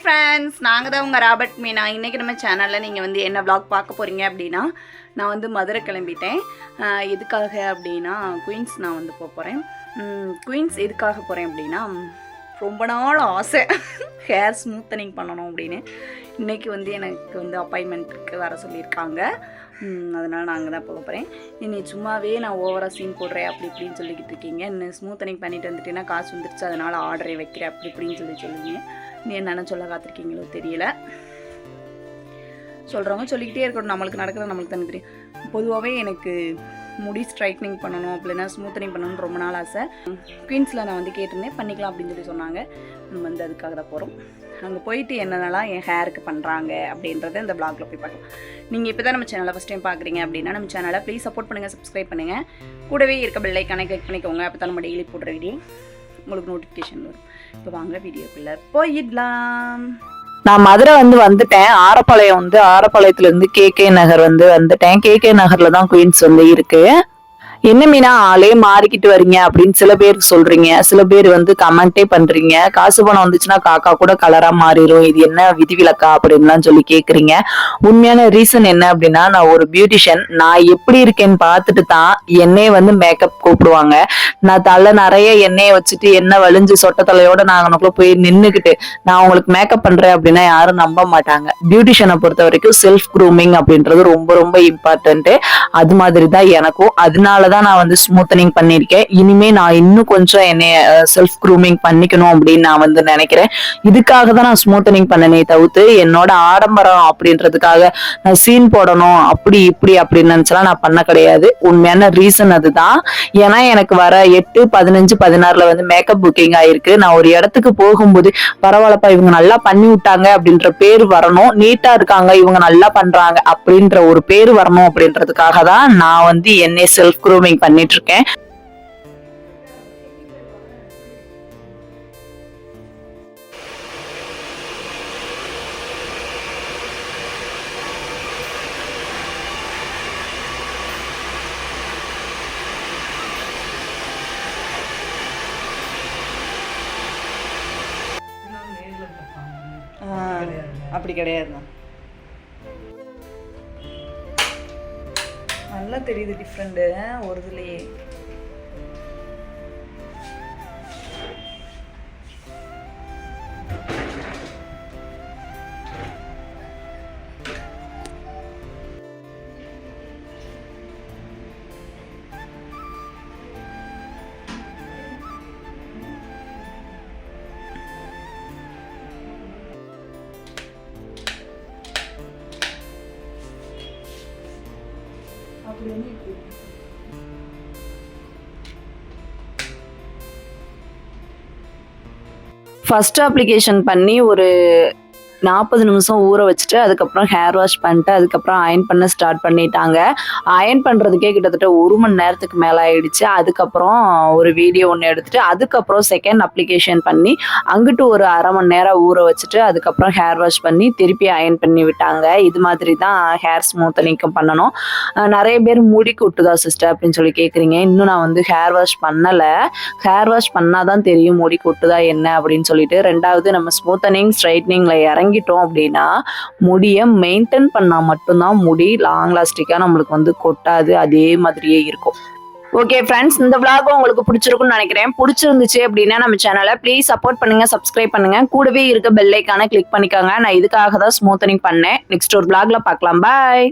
Friends நாங்கள் தான் உங்கள் ராபர்ட் மீனா. இன்றைக்கி நம்ம சேனலில் நீங்கள் வந்து என்ன வ்ளாக் பார்க்க போகிறீங்க அப்படின்னா நான் வந்து மதுரை கிளம்பிட்டேன். எதுக்காக அப்படின்னா குயின்ஸ் நான் வந்து போக போகிறேன் குயின்ஸ் எதுக்காக போகிறேன் அப்படின்னா ரொம்ப நாள் ஆசை. ஹேர் ஸ்மூத்தனிங் பண்ணணும் அப்படின்னு. இன்றைக்கி வந்து எனக்கு வந்து அப்பாயின்மெண்ட்டுக்கு வர சொல்லியிருக்காங்க. அதனால் நான் அங்கே தான் போக போகிறேன் இனி சும்மாவே நான் ஓவராக சீன் போடுறேன் அப்படி இப்படின்னு சொல்லிக்கிட்டு இருக்கீங்க. இன்னும் ஸ்மூத்தனிங் பண்ணிட்டு வந்துட்டேன்னா காசு வந்துருச்சு அதனால் ஆர்டரே வைக்கிறேன் அப்படி இப்படின்னு சொல்லி சொல்லுவீங்க. நீ என்னென்ன சொல்ல காத்திருக்கீங்களோ தெரியல. சொல்கிறவங்க சொல்லிக்கிட்டே இருக்கணும். நம்மளுக்கு நடக்கிற நம்மளுக்கு தானே தெரியும் பொதுவாகவே எனக்கு முடி ஸ்ட்ரைட்னிங் பண்ணணும் அப்படின்னா ஸ்மூத்தனிங் பண்ணணும்னு ரொம்ப நாள் ஆசை. குயின்ஸில் நான் வந்து கேட்டிருந்தேன் பண்ணிக்கலாம் அப்படின்னு சொல்லி சொன்னாங்க. நம்ம வந்து அதுக்காக தான் போகிறோம் அங்கே போயிட்டு என்னென்னலாம் என் ஹேருக்கு பண்ணுறாங்க அப்படின்றத இந்த பிளாகில் போய் பார்க்கலாம். நீங்கள் இப்போ தான் நம்ம சேனலை ஃபஸ்ட் டைம் பார்க்குறீங்க அப்படின்னா நம்ம சேனலை ப்ளீஸ் சப்போர்ட் பண்ணுங்கள் சப்ஸ்கிரைப் பண்ணுங்கள் கூடவே இருக்க பிள்ளை ஐக்கானை கிளிக் பண்ணிக்கோங்க அப்போ தான் நம்ம டெய்லி போடுற வீடியோ உங்களுக்கு நோட்டிஃபிகேஷன் வரும். இப்போ வாங்க வீடியோக்குள்ளே போயிடலாம். நான் மதுரை வந்து வந்துட்டேன். ஆரப்பாளையம் வந்து ஆரப்பாளையத்துல இருந்து கே கே நகர் வந்து வந்துட்டேன். கே கே நகர்ல தான் குயின்ஸ் வந்து இருக்கு. என்ன மீனா ஆளே மாறிக்கிட்டு வரீங்க அப்படின்னு சில பேர் சொல்றீங்க. சில பேர் வந்து கமெண்டே பண்றீங்க. காசு பணம் வந்துச்சுன்னா காக்கா கூட கலரா மாறிடும் இது என்ன விதிவிலக்கா அப்படின்லாம் சொல்லி கேக்குறீங்க. உண்மையான ரீசன் என்ன அப்படின்னா நான் ஒரு பியூட்டிஷியன் நான் எப்படி இருக்கேன்னு பார்த்துட்டு தான் என்னையே வந்து மேக்கப் கூப்பிடுவாங்க. நான் தலை நிறைய எண்ணெயை வச்சுட்டு எண்ணெய் வலிஞ்சு சொட்ட தலையோட நான் அவனுக்குள்ள போய் நின்றுக்கிட்டு நான் உங்களுக்கு மேக்கப் பண்றேன் அப்படின்னா யாரும் நம்ப மாட்டாங்க. பியூட்டிஷியனை பொறுத்த வரைக்கும் செல்ஃப் க்ரூமிங் அப்படின்றது ரொம்ப ரொம்ப இம்பார்ட்டன்ட் அது மாதிரி தான் எனக்கும். அதனால தான் நான் வந்து ஸ்மூத்தனிங் பண்ணியிருக்கேன் இனிமே நான் இன்னும் கொஞ்சம் என்னைய செல்ஃப் க்ரூமிங் பண்ணிக்கணும் அப்படின்னு நான் வந்து நினைக்கிறேன். இதுக்காக தான் நான் ஸ்மூத்தனிங் பண்ணனே தவிர்த்து என்னோட ஆடம்பரம் அப்படின்றதுக்காக நான் சீன் போடணும் அப்படி இப்படி அப்படின்னு நினைச்சலாம் நான் பண்ண கிடையாது. உண்மையான ரீசன் அதுதான். ஏன்னா எனக்கு வர எட்டு பதினஞ்சு பதினாறுல வந்து மேக்கப் புக்கிங் ஆயிருக்கு. நான் ஒரு இடத்துக்கு போகும்போது பரவாயில்லப்பா இவங்க நல்லா பண்ணி விட்டாங்க அப்படின்ற பேர் வரணும். நீட்டா இருக்காங்க இவங்க நல்லா பண்றாங்க அப்படின்ற ஒரு பேர் வரணும் அப்படின்றதுக்காக தான் நான் வந்து என்னை செல்ஃப் க்ரூமிங் பண்ணிட்டு இருக்கேன் அப்படி கிடையாதுண்ணா. நல்லா தெரியுது டிஃப்ரெண்ட்டு ஒரு இதுலேயே. ஃபஸ்ட் அப்ளிகேஷன் பண்ணி ஒரு நாற்பது நிமிஷம் ஊற வச்சுட்டு அதுக்கப்புறம் ஹேர் வாஷ் பண்ணிட்டு அதுக்கப்புறம் அயன் பண்ண ஸ்டார்ட் பண்ணிட்டாங்க. அயன் பண்ணுறதுக்கே கிட்டத்தட்ட ஒரு மணி நேரத்துக்கு மேலே ஆயிடுச்சு. அதுக்கப்புறம் ஒரு வீடியோ ஒன்று எடுத்துட்டு அதுக்கப்புறம் செகண்ட் அப்ளிகேஷன் பண்ணி அங்கிட்டு ஒரு அரை மணி நேரம் ஊற வச்சுட்டு அதுக்கப்புறம் ஹேர் வாஷ் பண்ணி திருப்பி அயன் பண்ணி விட்டாங்க. இது மாதிரி தான் ஹேர் ஸ்மூத்தனிங்கும் பண்ணணும். நிறைய பேர் முடி கொட்டுதா சிஸ்டர் அப்படின்னு சொல்லி கேட்குறீங்க இன்னும் நான் வந்து ஹேர் வாஷ் பண்ணலை. ஹேர் வாஷ் பண்ணாதான் தெரியும் முடி கொட்டுதா என்ன அப்படின்னு சொல்லிட்டு. ரெண்டாவது நம்ம ஸ்மூத்தனிங் ஸ்ட்ரைட்னிங்ல வாங்கிட்டோம் அப்படின்னா முடியை மெயின்டைன் பண்ணா மட்டும்தான் முடி லாங் லாஸ்டிக்காக நம்மளுக்கு வந்து கொட்டாது அதே மாதிரியே இருக்கும். ஓகே ஃப்ரெண்ட்ஸ் இந்த விளாக் உங்களுக்கு பிடிச்சிருக்கும்னு நினைக்கிறேன். பிடிச்சிருந்துச்சு அப்படின்னா நம்ம சேனலை ப்ளீஸ் சப்போர்ட் பண்ணுங்க சப்ஸ்கிரைப் பண்ணுங்க. கூடவே இருக்க பெல்லைக்கான கிளிக் பண்ணிக்கோங்க. நான் இதுக்காக தான் ஸ்மூத்தனிங் பண்ணேன். நெக்ஸ்ட் ஒரு vlogல பார்க்கலாம். பாய்